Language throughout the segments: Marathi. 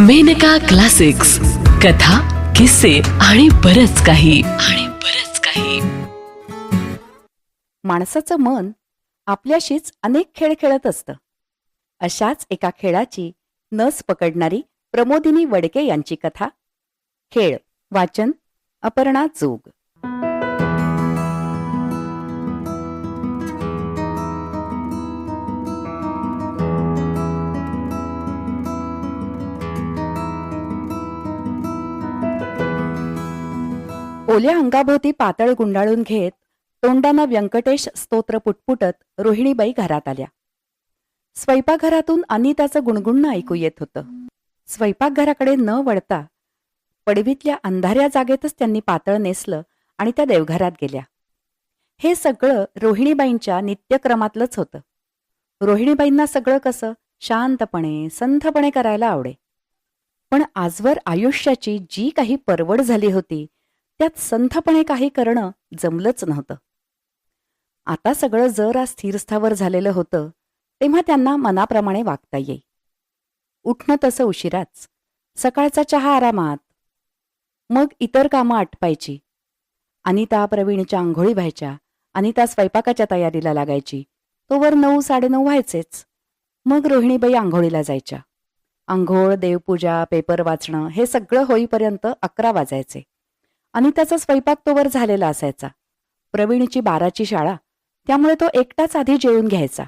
मेनका क्लासिक्स. कथा किस्से आणि बरच काही. आणि बरच काही. माणसाचं मन आपल्याशीच अनेक खेळ खेळत असतं. अशाच एका खेळाची नस पकडणारी प्रमोदिनी वडके यांची कथा. खेळ वाचन अपर्णा जोग. ओल्या अंगाभोवती पातळ गुंडाळून घेत तोंडानं व्यंकटेश स्तोत्र पुटपुटत रोहिणीबाई घरात आल्या. स्वयंपाकघरातून अनिताचं गुणगुणणं ऐकू येत होतं. स्वयंपाकघराकडे न वळता पडवीतल्या अंधाऱ्या जागेतच त्यांनी पातळ नेसलं आणि त्या देवघरात गेल्या. हे सगळं रोहिणीबाईंच्या नित्यक्रमातलंच होतं. रोहिणीबाईंना सगळं कसं शांतपणे संथपणे करायला आवडे. पण आजवर आयुष्याची जी काही परवड झाली होती त्यात संथपणे काही करणं जमलंच नव्हतं. आता सगळं जरा स्थिरस्थावर झालेलं होतं तेव्हा त्यांना मनाप्रमाणे वागता येई. उठणं तसं उशिराच. सकाळचा चहा आरामात. मग इतर कामं आटपायची. अनिता प्रवीणच्या आंघोळी व्हायच्या अनिता स्वयंपाकाच्या तयारीला लागायची. तोवर नऊ साडेनऊ व्हायचेच. मग रोहिणीबाई आंघोळीला जायच्या. आंघोळ देवपूजा पेपर वाचणं हे सगळं होईपर्यंत अकरा वाजायचे. अनिताचा स्वयंपाक तोवर झालेला असायचा. प्रवीणची बाराची शाळा त्यामुळे तो एकटाच आधी जेवून घ्यायचा.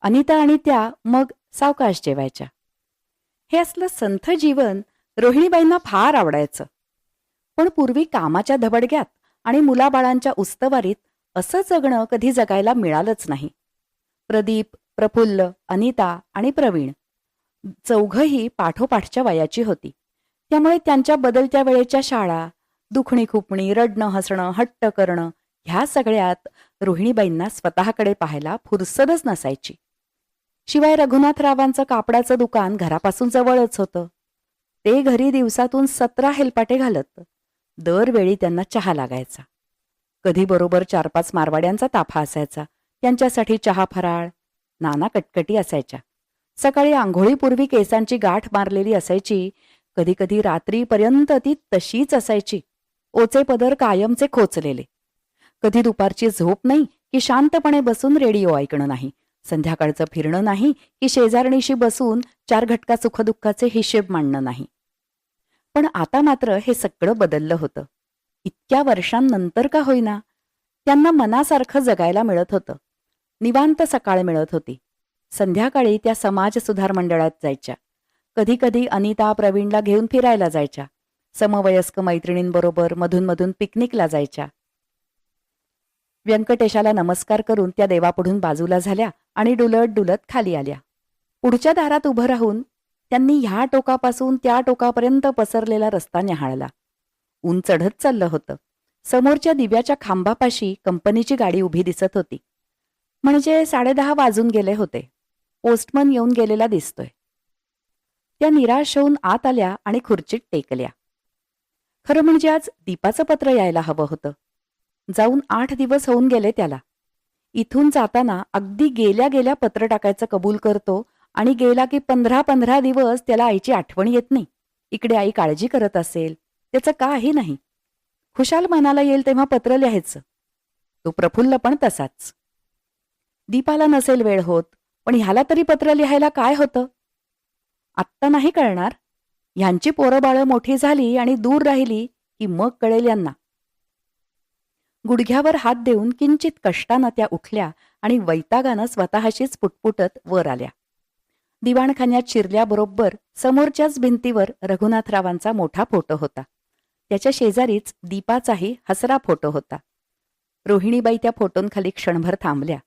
अनिता आणि त्या मग सावकाश जेवायच्या. हे असलं संथ जीवन रोहिणीबाईंना फार आवडायचं. पण पूर्वी कामाच्या धबडग्यात आणि मुलाबाळांच्या उस्तवारीत असं जगणं कधी जगायला मिळालंच नाही. प्रदीप प्रफुल्ल अनिता आणि प्रवीण चौघही पाठोपाठच्या वयाची होती. त्यामुळे त्यांच्या बदलत्या वेळेच्या शाळा दुखणी खुपणी रडणं हसणं हट्ट करणं ह्या सगळ्यात रोहिणीबाईंना स्वतःकडे पाहायला फुरसदच नसायची. शिवाय रघुनाथरावांचं कापडाचं दुकान घरापासून जवळच होतं. ते घरी दिवसातून सतरा हेलपाटे घालत. दरवेळी त्यांना चहा लागायचा. कधी बरोबर चार पाच मारवाड्यांचा ताफा असायचा. त्यांच्यासाठी चहा फराळ नाना कटकटी असायच्या. सकाळी आंघोळीपूर्वी केसांची गाठ मारलेली असायची. कधी कधी रात्रीपर्यंत ती तशीच असायची. ओचे पदर कायमचे खोचलेले. कधी दुपारची झोप नाही की शांतपणे बसून रेडिओ ऐकणं नाही. संध्याकाळचं फिरणं नाही की शेजारणीशी बसून चार घटका सुखदुःखाचे हिशेब मांडणं नाही. पण आता मात्र हे सगळं बदललं होतं. इतक्या वर्षांनंतर का होईना? त्यांना मनासारखं जगायला मिळत होतं. निवांत सकाळ मिळत होती. संध्याकाळी त्या समाज सुधार मंडळात जायच्या. कधी कधी अनिता प्रवीणला घेऊन फिरायला जायच्या. समवयस्क मैत्रिणींबरोबर मधूनमधून पिकनिकला जायच्या. व्यंकटेशाला नमस्कार करून त्या देवापुढून बाजूला झाल्या आणि डुलत डुलत खाली आल्या. पुढच्या दारात उभं राहून त्यांनी ह्या टोकापासून त्या टोकापर्यंत पसरलेला रस्ता न्याहाळला ऊन चढत चाललं होतं. समोरच्या दिव्याच्या खांबापाशी कंपनीची गाडी उभी दिसत होती. म्हणजे साडेदहा वाजून गेले होते. पोस्टमन येऊन गेलेला दिसतोय. त्या निराश होऊन आत आल्या आणि खुर्चीत टेकल्या. खरं म्हणजे आज दीपाचं पत्र यायला हवं होतं. जाऊन आठ दिवस होऊन गेले त्याला. इथून जाताना अगदी गेल्या गेल्या पत्र टाकायचं कबूल करतो आणि गेला की पंधरा पंधरा दिवस त्याला आईची आठवण येत नाही. इकडे आई काळजी करत असेल त्याचं काही नाही. खुशाल मनाला येईल तेव्हा पत्र लिहायचं. तो प्रफुल्ल पण तसाच. दीपाला नसेल वेळ होत पण ह्याला तरी पत्र लिहायला काय होतं? आत्ता नाही कळणार. ह्यांची पोरं बाळं मोठी झाली आणि दूर राहिली की मग कळेल यांना. गुडघ्यावर हात देऊन किंचित कष्टानं त्या उठल्या आणि वैतागानं स्वतःशीच पुटपुटत वर आल्या. दिवाणखान्यात शिरल्याबरोबर समोरच्याच भिंतीवर रघुनाथरावांचा मोठा फोटो होता. त्याच्या शेजारीच दीपाचाही हसरा फोटो होता. रोहिणीबाई त्या फोटोंखाली क्षणभर थांबल्या.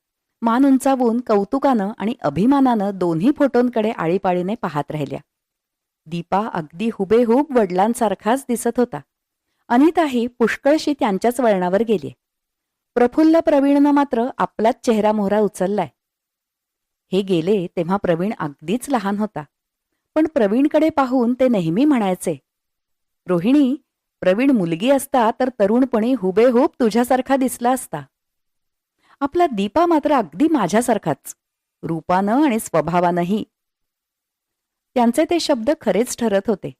मान उंचावून कौतुकानं आणि अभिमानानं दोन्ही फोटोंकडे आळीपाळीने पाहत राहिल्या. दीपा अगदी हुबेहूब वडिलांसारखाच दिसत होता. अनिताही पुष्कळशी त्यांच्याच वळणावर गेली. प्रफुल्ल प्रवीणनं मात्र आपलाच चेहरा मोहरा उचललाय. हे गेले तेव्हा प्रवीण अगदीच लहान होता. पण प्रवीणकडे पाहून ते नेहमी म्हणायचे रोहिणी प्रवीण मुलगी असता तर तरुणपणी हुबेहूब तुझ्यासारखा दिसला असता. आपला दीपा मात्र अगदी माझ्यासारखाच. रूपानं आणि स्वभावानंही त्यांचे ते शब्द खरेच ठरत होते.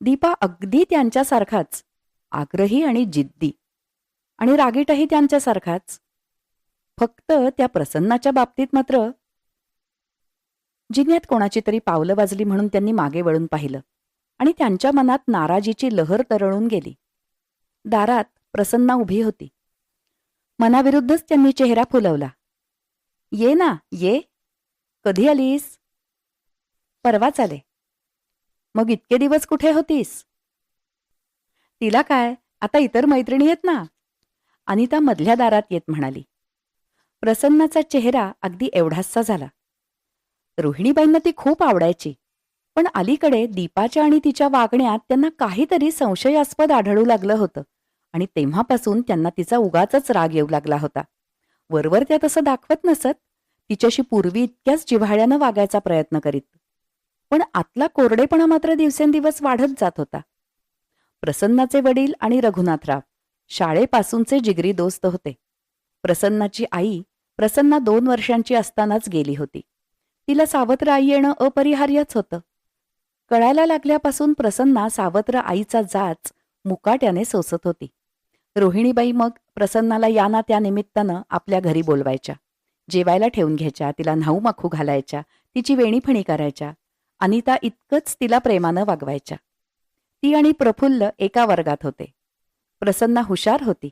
दीपा अगदी त्यांच्यासारखाच आग्रही आणि जिद्दी. आणि रागीटही त्यांच्यासारखाच. फक्त त्या प्रसन्नाच्या बाबतीत मात्र जिन्यात कोणाची तरी पावलं वाजली म्हणून त्यांनी मागे वळून पाहिलं आणि त्यांच्या मनात नाराजीची लहर तरळून गेली. दारात प्रसन्ना उभी होती. मनाविरुद्धच त्यांनी चेहरा फुलवला. ये ना ये. कधी आलीस? परवाच आले मग इतके दिवस कुठे होतीस? तिला काय? आता इतर मैत्रिणी आहेत ना? अनिता मधल्या दारात येत म्हणाली. प्रसन्नाचा चेहरा अगदी एवढासा झाला. रोहिणीबाईंना ती खूप आवडायची. पण अलीकडे दीपाच्या आणि तिच्या वागण्यात त्यांना काहीतरी संशयास्पद आढळू लागलं होतं आणि तेव्हापासून त्यांना तिचा उगाच राग येऊ लागला होता. वरवर त्या तसं दाखवत नसत तिच्याशी पूर्वी इतक्याच जिव्हाळ्यानं वागायचा प्रयत्न करीत. पण आतला कोरडेपणा मात्र दिवसेंदिवस वाढत जात होता. प्रसन्नाचे वडील आणि रघुनाथराव शाळेपासूनचे जिगरी दोस्त होते. प्रसन्नाची आई प्रसन्ना दोन वर्षांची असतानाच गेली होती. तिला सावत्र आई येणं अपरिहार्यच होतं. कळायला लागल्यापासून प्रसन्ना सावत्र आईचा जाच मुकाट्याने सोसत होती. रोहिणीबाई मग प्रसन्नाला या ना त्या निमित्तानं आपल्या घरी बोलवायच्या. जेवायला ठेवून घ्यायच्या तिला न्हाऊ माखू घालायच्या तिची वेणीफणी करायच्या अनिता इतकंच तिला प्रेमानं वागवायच्या. ती आणि प्रफुल्ल एका वर्गात होते. प्रसन्ना हुशार होती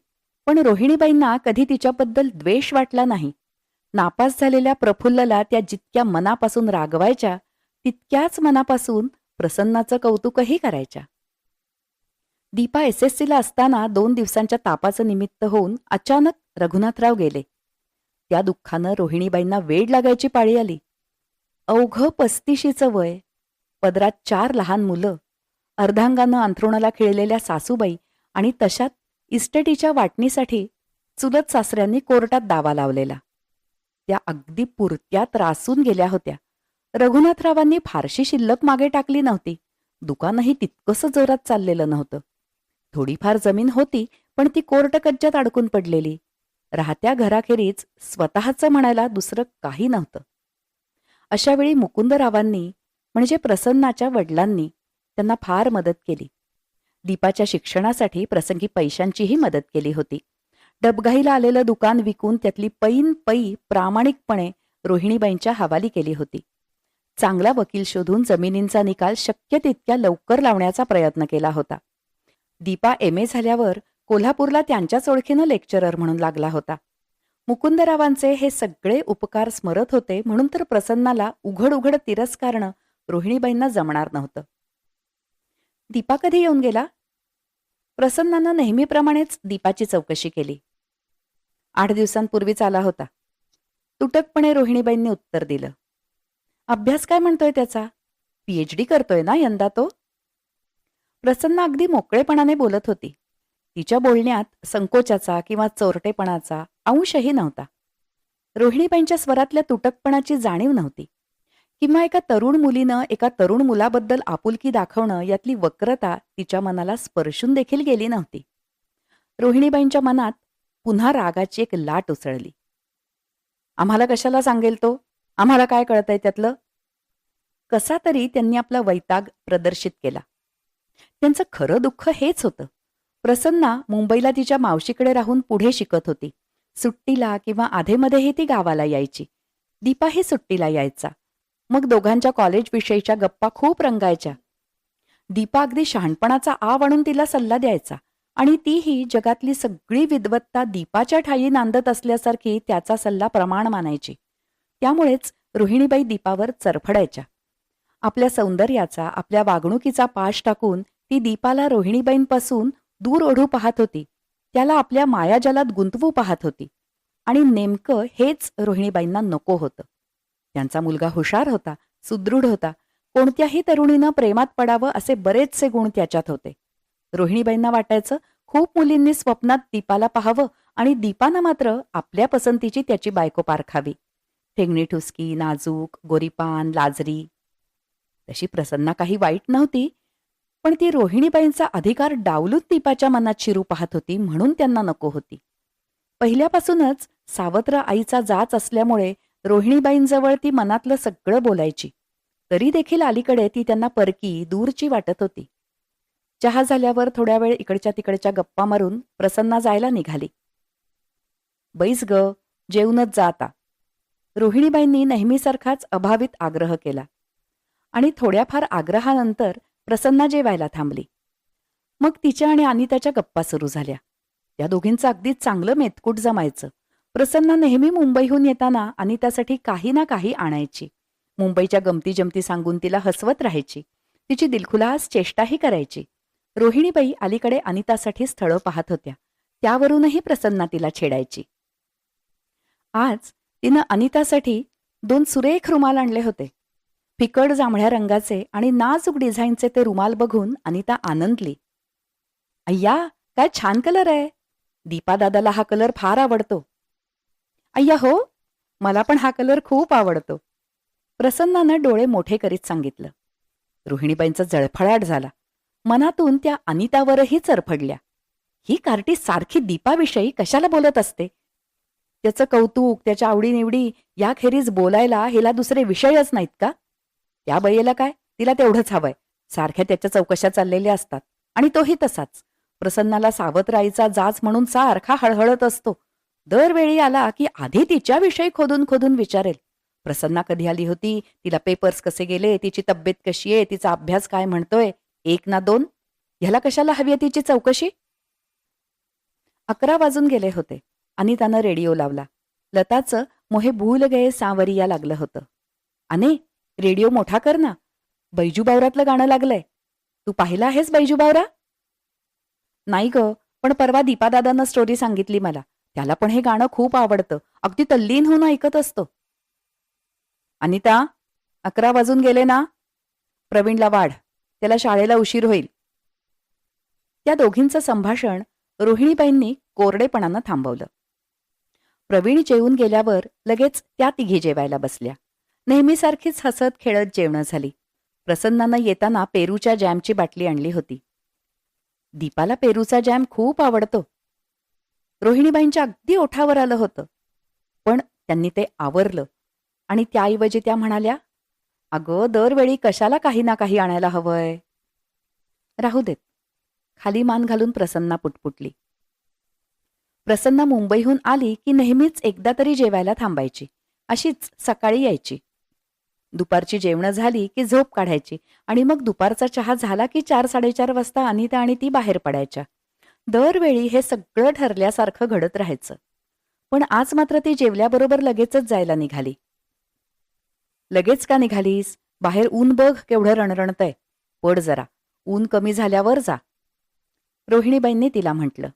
पण रोहिणीबाईंना कधी तिच्याबद्दल द्वेष वाटला नाही. नापास झालेल्या प्रफुल्लला त्या जितक्या मनापासून रागवायच्या तितक्याच मनापासून प्रसन्नाचं कौतुकही करायच्या. दीपा एस एस सीला असताना दोन दिवसांच्या तापाचं निमित्त होऊन अचानक रघुनाथराव गेले. त्या दुःखानं रोहिणीबाईंना वेड लागायची पाळी आली. अवघं पस्तीशीचं वय. पदरात चार लहान मुलं. अर्धांगानं अंथरुणाला खिळलेल्या सासूबाई आणि तशात इस्टेटीच्या वाटणीसाठी चुलत सासऱ्यांनी कोर्टात दावा लावलेला. त्या अगदी पुरत्या त्रासून गेल्या होत्या. रघुनाथरावांनी फारशी शिल्लक मागे टाकली नव्हती. दुकानही तितकंसं जोरात चाललेलं नव्हतं. थोडीफार जमीन होती पण ती कोर्ट कज्जात अडकून पडलेली. राहत्या घराखेरीज स्वतःचं म्हणायला दुसरं काही नव्हतं. अशावेळी मुकुंदरावांनी म्हणजे प्रसन्नाच्या वडिलांनी त्यांना फार मदत केली. दीपाच्या शिक्षणासाठी प्रसंगी पैशांचीही मदत केली होती. डबघाईला आलेलं दुकान विकून त्यातली पैन पै प्रामाणिकपणे रोहिणीबाईंच्या हवाली केली होती. चांगला वकील शोधून जमिनींचा निकाल शक्य तितक्या लवकर लावण्याचा प्रयत्न केला होता. दीपा एम ए झाल्यावर कोल्हापूरला त्यांच्याच ओळखीनं लेक्चरर म्हणून लागला होता. मुकुंदरावांचे हे सगळे उपकार स्मरत होते म्हणून तर प्रसन्नाला उघड उघड तिरस्कारणं रोहिणीबाईंना जमणार नव्हतं. दीपा कधी येऊन गेला? प्रसन्नानं नेहमीप्रमाणेच दीपाची चौकशी केली. आठ दिवसांपूर्वीच आला होता. तुटकपणे रोहिणीबाईंनी उत्तर दिलं. अभ्यास काय म्हणतोय त्याचा? पीएचडी करतोय ना यंदा तो? प्रसन्न अगदी मोकळेपणाने बोलत होती. तिच्या बोलण्यात संकोचाचा किंवा चोरटेपणाचा अंशही नव्हता. रोहिणीबाईंच्या स्वरातल्या तुटकपणाची जाणीव नव्हती. किंवा एका तरुण मुलीनं एका तरुण मुलाबद्दल आपुलकी दाखवणं यातली वक्रता तिच्या मनाला स्पर्शून देखील गेली नव्हती. रोहिणीबाईंच्या मनात पुन्हा रागाची एक लाट उसळली. आम्हाला कशाला सांगेल तो? आम्हाला काय कळतंय त्यातलं? कसा तरी त्यांनी आपला वैताग प्रदर्शित केला. त्यांचं खरं दुःख हेच होतं. प्रसन्ना मुंबईला तिच्या मावशीकडे राहून पुढे शिकत होती. सुट्टीला किंवा आधेमध्येही ती गावाला यायची. दीपाही सुट्टीला यायचा. मग दोघांच्या कॉलेजविषयीच्या गप्पा खूप रंगायच्या. दीपा अगदी शहाणपणाचा आव आणून तिला सल्ला द्यायचा आणि तीही जगातली सगळी विद्वत्ता दीपाच्या ठाई नांदत असल्यासारखी त्याचा सल्ला प्रमाण मानायची. त्यामुळेच रोहिणीबाई दीपावर चरफडायच्या. आपल्या सौंदर्याचा आपल्या वागणुकीचा पाश टाकून ती दीपाला रोहिणीबाईंपासून दूर ओढू पाहत होती. त्याला आपल्या मायाजालात गुंतवू पाहत होती. आणि नेमकं हेच रोहिणीबाईंना नको होतं. त्यांचा मुलगा हुशार होता सुदृढ होता. कोणत्याही तरुणीनं प्रेमात पडावं असे बरेचसे गुण त्याच्यात होते. रोहिणीबाईंना वाटायचं खूप मुलींनी स्वप्नात दीपाला पाहावं आणि दीपानं मात्र आपल्या पसंतीची त्याची बायको पारखावी ठेंगणी ठुसकी नाजूक गोरीपान लाजरी. तशी प्रसन्ना काही वाईट नव्हती पण ती रोहिणीबाईंचा अधिकार डावलून दीपाच्या मनात शिरू पाहत होती म्हणून त्यांना नको होती. पहिल्यापासूनच सावत्र आईचा जाच असल्यामुळे रोहिणीबाईंजवळ ती मनातलं सगळं बोलायची. तरी देखील अलीकडे ती त्यांना परकी दूरची वाटत होती. चहा झाल्यावर थोड्या वेळ इकडच्या तिकडच्या गप्पा मारून प्रसन्ना जायला निघाली. बैस ग जेवूनच जा आता. रोहिणीबाईंनी नेहमीसारखाच अभावित आग्रह केला. आणि थोड्याफार आग्रहानंतर प्रसन्ना जेवायला थांबली. मग तिच्या आणि अनिताच्या गप्पा सुरू झाल्या. या दोघींचं अगदी चांगलं मेतकूट जमायचं. प्रसन्ना नेहमी मुंबईहून येताना अनितासाठी काही ना काही आणायची. मुंबईच्या गमती जमती सांगून तिला हसवत राहायची. तिची दिलखुलास चेष्टाही करायची. रोहिणीबाई अलीकडे अनितासाठी स्थळं पाहत होत्या. त्यावरूनही प्रसन्ना तिला छेडायची. आज तिनं अनितासाठी दोन सुरेख रुमाल आणले होते. फिकड जांभळ्या रंगाचे आणि नाजूक डिझाईनचे ते रुमाल बघून अनिता आनंदली. अय्या काय छान कलर आहे. दीपादादाला हा कलर फार आवडतो. अय्या हो. मला पण हा कलर खूप आवडतो. प्रसन्नानं डोळे मोठे करीत सांगितलं. रोहिणीबाईंचा जळफळाट झाला. मनातून त्या अनितावरही चरफडल्या ही कार्टी सारखी दीपाविषयी कशाला बोलत असते? त्याचं कौतुक त्याच्या आवडीनिवडी याखेरीज बोलायला हिला दुसरे विषयच नाहीत का? त्या बयेला काय? तिला तेवढंच हवंय. सारख्या त्याच्या चौकशा चाललेल्या असतात. आणि तोही तसाच. प्रसन्नाला सावत्र जाच म्हणून सारखा हळहळत असतो. दरवेळी आला की आधी तिच्याविषयी खोदून खोदून विचारेल. प्रसन्ना कधी आली होती? तिला पेपर्स कसे गेले? तिची तब्येत कशी आहे? तिचा अभ्यास काय म्हणतोय? एक ना दोन? ह्याला कशाला हवी आहे तिची चौकशी? अकरा वाजून गेले होते. आणि त्यानं रेडिओ लावला. लताचं मोहे भूल गये सावरिया लागलं होतं. अने रेडिओ मोठा कर ना. बैजू बावरातलं गाणं लागलंय. तू पाहिलं आहेस बैजू बावरा? नाही ग पण परवा दीपादादानं स्टोरी सांगितली मला. त्याला पण हे गाणं खूप आवडतं. अगदी तल्लीन होऊन ऐकत असतो. अनिता अकरा वाजून गेले ना? प्रवीणला वाढ. त्याला शाळेला उशीर होईल. त्या दोघींचं संभाषण रोहिणीबाईंनी कोरडेपणानं थांबवलं. प्रवीण जेवून गेल्यावर लगेच त्या तिघी जेवायला बसल्या. नेहमीसारखीच हसत खेळत जेवणं झाली. प्रसन्नानं येताना पेरूच्या जॅमची बाटली आणली होती. दीपाला पेरूचा जॅम खूप आवडतो. रोहिणीबाईंच्या अगदी ओठावर आलं होतं. पण त्यांनी ते आवरलं आणि त्याऐवजी त्या म्हणाल्या अगं दरवेळी कशाला काही ना काही आणायला हवंय? राहू देत. खाली मान घालून प्रसन्ना पुटपुटली. प्रसन्ना मुंबईहून आली की नेहमीच एकदा तरी जेवायला थांबायची. अशीच सकाळी यायची. दुपारची जेवणं झाली की झोप काढायची आणि मग दुपारचा चहा झाला की चार साडेचार वाजता अनिता आणि ती बाहेर पडायच्या. दरवेळी हे सगळं ठरल्यासारखं घडत राहायचं. पण आज मात्र ती जेवल्याबरोबर लगेचच जायला निघाली. लगेच का निघालीस? बाहेर ऊन बघ केवढं रणरणतंय. पड जरा. ऊन कमी झाल्यावर जा. रोहिणीबाईंनी तिला म्हटलं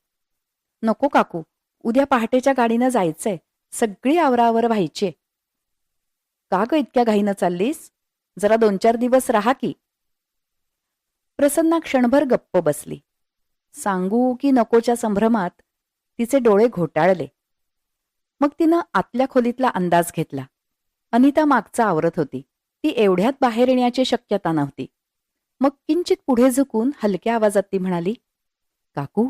नको काकू. उद्या पहाटेच्या गाडीनं जायचंय. सगळी आवरावर व्हायची का ग इतक्या घाईनं चाललीस? जरा दोन चार दिवस राहा की. प्रसन्ना क्षणभर गप्प बसली. सांगू की नकोच्या संभ्रमात तिचे डोळे घोटाळले. मग तिनं आतल्या खोलीतला अंदाज घेतला. अनिता मागचा आवरत होती. ती एवढ्यात बाहेर येण्याची शक्यता नव्हती. मग किंचित पुढे झुकून हलक्या आवाजात ती म्हणाली काकू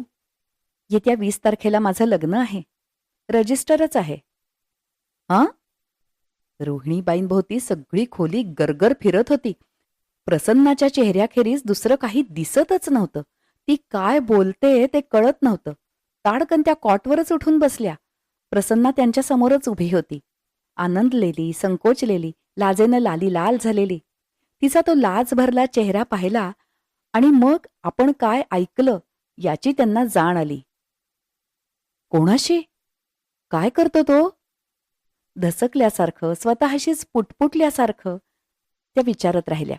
येत्या वीस तारखेला माझं लग्न आहे. रजिस्टरच आहे. हां रोहिणीबाईंभोवती सगळी खोली गरगर फिरत होती. प्रसन्नाच्या चेहऱ्याखेरीज दुसरं काही दिसतच नव्हतं. ती काय बोलते ते कळत नव्हतं. ताडकन त्या कॉटवरच उठून बसल्या. प्रसन्ना त्यांच्या समोरच उभी होती. आनंदलेली संकोचलेली लाजेनं लाली लाल झालेली. तिचा तो लाज भरला चेहरा पाहिला आणि मग आपण काय ऐकलं याची त्यांना जाण आली. कोणाशी? काय करतो तो? धसकल्यासारखं स्वतःशीच पुटपुटल्यासारखं त्या विचारत राहिल्या.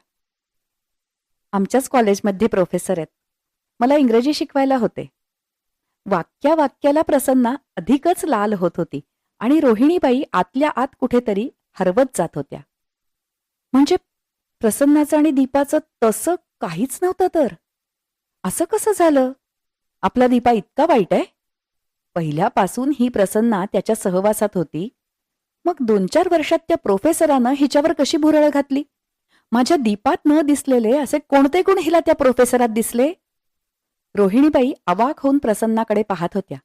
आमच्याच कॉलेजमध्ये प्रोफेसर आहेत. मला इंग्रजी शिकवायला होते. वाक्या वाक्याला प्रसन्ना अधिकच लाल होत होती आणि रोहिणीबाई आतल्या आत कुठेतरी हरवत जात होत्या. म्हणजे प्रसन्नाचं आणि दीपाचं तसं काहीच नव्हतं तर? असं कसं झालं? आपला दीपा इतका वाईट आहे? पहिल्यापासून ही प्रसन्ना त्याच्या सहवासात होती मग दोन चार वर्षात त्या प्रोफेसरानं हिच्यावर कशी भुरळ घातली? माझ्या दीपात न दिसलेले असे कोणते गुण हिला त्या प्रोफेसरात दिसले? रोहिणीबाई अवाक होऊन प्रसन्नाकडे पाहत होत्या.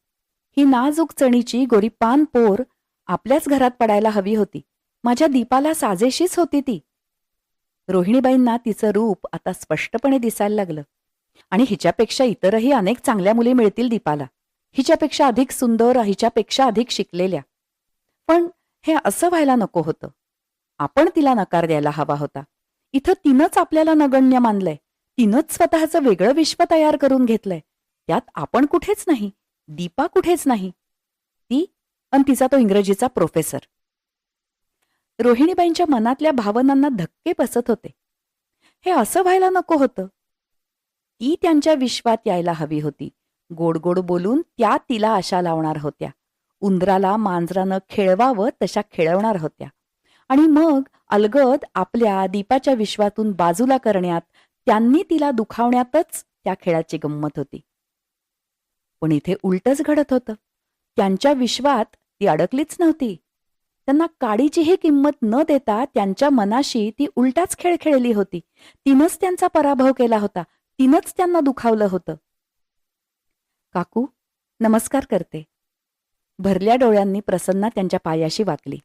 ही नाजूक चणीची गोरीपान पोर आपल्याच घरात पडायला हवी होती. माझ्या दीपाला साजेशीच होती ती. रोहिणीबाईंना तिचं रूप आता स्पष्टपणे दिसायला लागलं. आणि हिच्यापेक्षा इतरही अनेक चांगल्या मुली मिळतील दीपाला. हिच्यापेक्षा अधिक सुंदर हिच्यापेक्षा अधिक शिकलेल्या. पण हे असं व्हायला नको होतं. आपण तिला नकार द्यायला हवा होता. इथं तिनंच आपल्याला नगण्य मानलंय. तिनंच स्वतःचं वेगळं विश्व तयार करून घेतलंय. त्यात आपण कुठेच नाही. दीपा कुठेच नाही. ती अन तिचा तो इंग्रजीचा प्रोफेसर. रोहिणीबाईंच्या मनातल्या भावनांना धक्के बसत होते. हे असं व्हायला नको होतं. ती त्यांच्या विश्वात यायला हवी होती. गोड गोड बोलून त्या तिला आशा लावणार होत्या. उंदराला मांजरानं खेळवावं तशा खेळवणार होत्या. आणि मग अलगद आपल्या दीपाच्या विश्वातून बाजूला करण्यात त्यांनी तिला दुखावण्यातच त्या खेळाची गंमत होती. पण इथे उलटच घडत होतं. त्यांच्या विश्वात ती अडकलीच नव्हती. त्यांना काडीचीही किंमत न देता त्यांच्या मनाशी ती उलटाच खेळ खेळली होती. तिनंच त्यांचा पराभव केला होता. तिनंच त्यांना दुखावलं होतं. काकू नमस्कार करते. भरल्या डोळ्यांनी प्रसन्ना त्यांच्या पायाशी वाकली.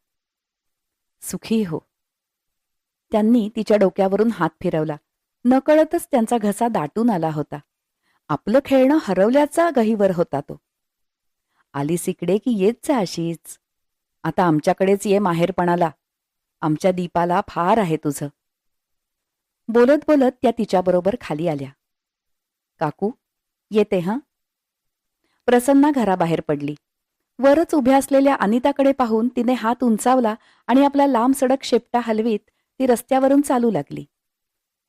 सुखी हो. त्यांनी तिच्या डोक्यावरून हात फिरवला. नकळतच त्यांचा घसा दाटून आला होता. आपलं खेळणं हरवल्याचा गहीवर होता तो. आलीस इकडे की येत जा अशीच आता आमच्याकडेच ये माहेरपणाला. आमच्या दीपाला फार आहे तुझं. बोलत बोलत त्या तिच्याबरोबर खाली आल्या. काकू येते हं? प्रसन्ना घराबाहेर पडली. वरच उभ्या असलेल्या अनिताकडे पाहून तिने हात उंचावला आणि आपला लांब सडक शेपटा हलवीत ती रस्त्यावरून चालू लागली.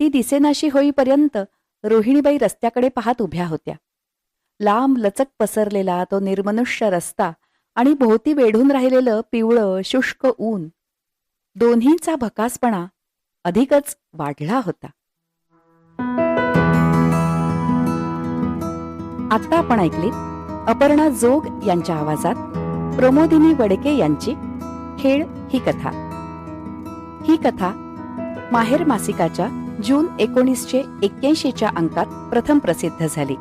ती दिसेनाशी होईपर्यंत रोहिणीबाई रस्त्याकडे पाहत उभ्या होत्या. लांब लचक पसरलेला तो निर्मनुष्य रस्ता आणि भोवती वेढून राहिलेलं पिवळं शुष्क ऊन. दोन्हीचा भकासपणा अधिकच वाढला होता. आता आपण ऐकलीत अपर्णा जोग यांच्या आवाजात प्रमोदिनी वडके यांची खेळ ही कथा. ही कथा माहेर मासिकाच्या जून एकोणीसशे एक्क्याऐंशीच्या अंकात प्रथम प्रसिद्ध झाली.